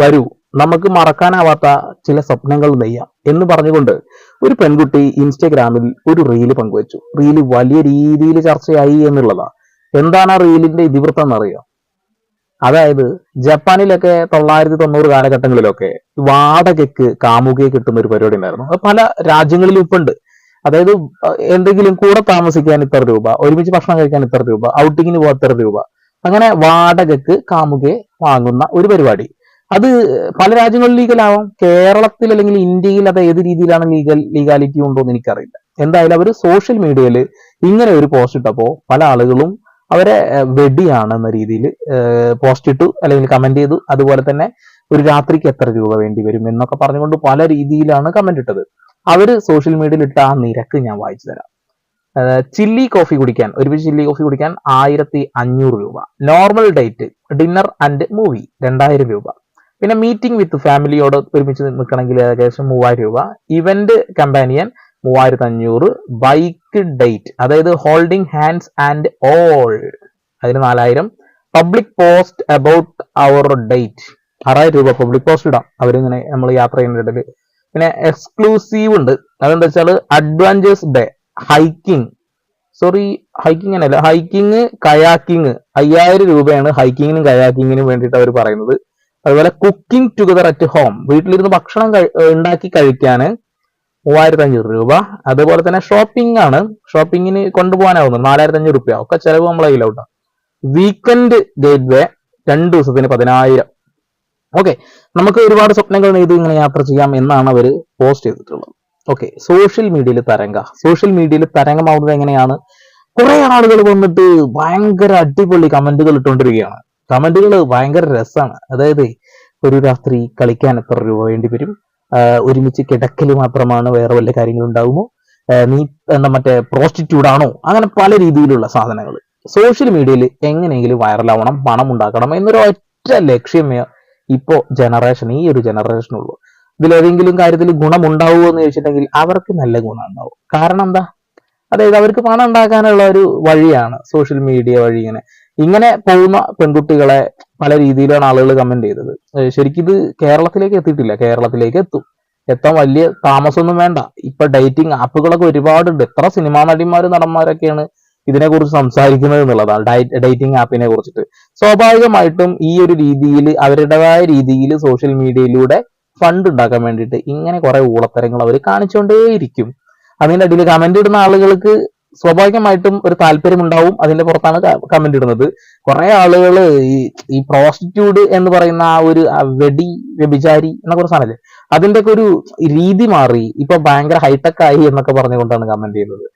വരൂ. നമുക്ക് മറക്കാനാവാത്ത ചില സ്വപ്നങ്ങൾ നെയ്യാം എന്ന് പറഞ്ഞുകൊണ്ട് ഒരു പെൺകുട്ടി ഇൻസ്റ്റഗ്രാമിൽ ഒരു റീൽ പങ്കുവച്ചു. റീൽ വലിയ രീതിയിൽ ചർച്ചയായി എന്നുള്ളതാ. എന്താണ് ആ റീലിന്റെ ഇതിവൃത്തം എന്നറിയോ? അതായത് ജപ്പാനിലൊക്കെ തൊള്ളായിരത്തി തൊണ്ണൂറ് കാലഘട്ടങ്ങളിലൊക്കെ വാടകയ്ക്ക് കാമുകയെ കിട്ടുന്ന ഒരു പരിപാടി ഉണ്ടായിരുന്നു. പല രാജ്യങ്ങളിലും ഇപ്പൊ ഉണ്ട് അതായത് എന്തെങ്കിലും കൂടെ താമസിക്കാൻ ഇത്ര രൂപ ഒരുമിച്ച് ഭക്ഷണം കഴിക്കാൻ ഇത്ര രൂപ ഔട്ടിങ്ങിന് പോകാൻ ഇത്ര രൂപ. അങ്ങനെ വാടകയ്ക്ക് കാമുകയെ വാങ്ങുന്ന ഒരു പരിപാടി. അത് പല രാജ്യങ്ങളിൽ ലീഗലാവാം. കേരളത്തിൽ അല്ലെങ്കിൽ ഇന്ത്യയിൽ അത് ഏത് രീതിയിലാണ് ലീഗൽ ലീഗാലിറ്റി ഉണ്ടോ എന്ന് എനിക്കറിയില്ല. എന്തായാലും അവർ സോഷ്യൽ മീഡിയയിൽ ഇങ്ങനെ ഒരു പോസ്റ്റ് ഇട്ടപ്പോൾ പല ആളുകളും അവരെ വെടിയാണ് എന്ന രീതിയിൽ പോസ്റ്റ് ഇട്ടു അല്ലെങ്കിൽ കമന്റ് ചെയ്തു. അതുപോലെ തന്നെ ഒരു രാത്രിക്ക് എത്ര രൂപ വേണ്ടി വരും എന്നൊക്കെ പറഞ്ഞുകൊണ്ട് പല രീതിയിലാണ് കമന്റ് ഇട്ടത്. അവർ സോഷ്യൽ മീഡിയയിൽ ഇട്ട ആ നിരക്ക് ഞാൻ വായിച്ചു തരാം. ചില്ലി കോഫി കുടിക്കാൻ ഒരു ചില്ലി കോഫി കുടിക്കാൻ ആയിരത്തി അഞ്ഞൂറ് രൂപ. Normal date dinner and movie രണ്ടായിരം രൂപ. പിന്നെ മീറ്റിംഗ് വിത്ത് ഫാമിലിയോട് ഒരുമിച്ച് നിൽക്കണമെങ്കിൽ ഏകദേശം മൂവായിരം രൂപ. ഇവന്റ് കമ്പാനിയൻ മൂവായിരത്തി അഞ്ഞൂറ്. ബൈക്ക് ഡേറ്റ് അതായത് ഹോൾഡിംഗ് ഹാൻഡ്സ് ആൻഡ് ഓൾ അതിന് നാലായിരം. പബ്ലിക് പോസ്റ്റ് അബൌട്ട് അവർ ഡേറ്റ് ആറായിരം രൂപ പബ്ലിക് പോസ്റ്റ് ഇടാം. അവരിങ്ങനെ നമ്മൾ യാത്ര ചെയ്യുന്നതിൽ പിന്നെ എക്സ്ക്ലൂസീവ് ഉണ്ട്. അതെന്താ വെച്ചാൽ adventures day hiking sorry hiking അല്ല ഹൈക്കിംഗ് കയാക്കിംഗ് അയ്യായിരം രൂപയാണ് ഹൈക്കിങ്ങിനും കയാക്കിങ്ങിനും വേണ്ടിയിട്ട് അവർ പറയുന്നത്. അതുപോലെ കുക്കിംഗ് ടുഗദർ അറ്റ് ഹോം വീട്ടിലിരുന്ന് ഭക്ഷണം ഉണ്ടാക്കി കഴിക്കാൻ മൂവായിരത്തി അഞ്ഞൂറ് രൂപ. അതുപോലെ തന്നെ ഷോപ്പിംഗ് ആണ്. ഷോപ്പിങ്ങിന് കൊണ്ടുപോകാനാവുന്നത് നാലായിരത്തി അഞ്ഞൂറ് രൂപ ഒക്കെ ചെലവ് നമ്മളെ കയ്യിലാവും വീക്കെൻഡ് ഗേറ്റ് വേ രണ്ട് ദിവസത്തിന് പതിനായിരം. ഓക്കെ നമുക്ക് ഒരുപാട് സ്വപ്നങ്ങൾ നെയ്ത് ഇങ്ങനെ യാത്ര ചെയ്യാം എന്നാണ് അവർ പോസ്റ്റ് ചെയ്തിട്ടുള്ളത്. ഓക്കെ സോഷ്യൽ മീഡിയയിൽ തരംഗ. സോഷ്യൽ മീഡിയയിൽ തരംഗമാവുന്നത് എങ്ങനെയാണ്? കുറെ ആളുകൾ വന്നിട്ട് ഭയങ്കര അടിപൊളി കമന്റുകൾ ഇട്ടുകൊണ്ടിരിക്കുകയാണ്. കമന്റുകൾ ഭയങ്കര രസമാണ് അതായത് ഒരു രാത്രി കളിക്കാൻ എത്ര രൂപ വേണ്ടി വരും? ഒരുമിച്ച് കിടക്കൽ മാത്രമാണ് വേറെ വല്ല കാര്യങ്ങൾ ഉണ്ടാകുമോ നീ എന്താ മറ്റേ പ്രോസ്റ്റിറ്റ്യൂഡ് ആണോ? അങ്ങനെ പല രീതിയിലുള്ള സാധനങ്ങൾ സോഷ്യൽ മീഡിയയിൽ എങ്ങനെയെങ്കിലും വൈറലാവണം പണം ഉണ്ടാക്കണം എന്നൊരു ഒറ്റ ലക്ഷ്യമേ ഇപ്പോ ജനറേഷൻ ഈ ഒരു ജനറേഷനുള്ളൂ ഇതിലേതെങ്കിലും കാര്യത്തിൽ ഗുണമുണ്ടാവുമോ എന്ന് ചോദിച്ചിട്ടുണ്ടെങ്കിൽ അവർക്ക് നല്ല ഗുണം ഉണ്ടാവും കാരണം എന്താ? അതായത് അവർക്ക് പണം ഉണ്ടാക്കാനുള്ള ഒരു വഴിയാണ് സോഷ്യൽ മീഡിയ വഴി ഇങ്ങനെ. ഇങ്ങനെ പോകുന്ന പെൺകുട്ടികളെ പല രീതിയിലാണ് ആളുകൾ കമന്റ് ചെയ്തത്. ശരിക്കും ഇത് കേരളത്തിലേക്ക് എത്തിയിട്ടില്ല. കേരളത്തിലേക്ക് എത്തും. എത്താൻ വലിയ താമസമൊന്നും വേണ്ട. ഇപ്പൊ ഡേറ്റിംഗ് ആപ്പുകളൊക്കെ ഒരുപാടുണ്ട്. എത്ര സിനിമാ നടിമാരും നടന്മാരൊക്കെയാണ് ഇതിനെക്കുറിച്ച് സംസാരിക്കുന്നത് എന്നുള്ളതാണ് ഡേറ്റിംഗ് ആപ്പിനെ കുറിച്ചിട്ട്. സ്വാഭാവികമായിട്ടും ഈ ഒരു രീതിയിൽ അവരുടേതായ രീതിയിൽ സോഷ്യൽ മീഡിയയിലൂടെ ഫണ്ട് ഉണ്ടാക്കാൻ വേണ്ടിയിട്ട് ഇങ്ങനെ കുറെ ഊളത്തരങ്ങൾ അവർ കാണിച്ചുകൊണ്ടേയിരിക്കും അതിന്റെ അടിയിൽ കമന്റ് ഇടുന്ന ആളുകൾക്ക് സ്വാഭാവികമായിട്ടും ഒരു താല്പര്യം ഉണ്ടാവും അതിന്റെ പുറത്താണ് കമന്റ് ഇടുന്നത്. കുറെ ആളുകൾ ഈ ഈ പ്രോസ്റ്റിറ്റ്യൂഡ് എന്ന് പറയുന്ന ആ ഒരു വെടി വ്യഭിചാരി എന്നൊക്കെ ഒരു സാധനല്ലേ അതിന്റെ ഒക്കെ ഒരു രീതി മാറി. ഇപ്പൊ ഭയങ്കര ഹൈടെക് ആയി എന്നൊക്കെ പറഞ്ഞുകൊണ്ടാണ് കമന്റ് ചെയ്യുന്നത്.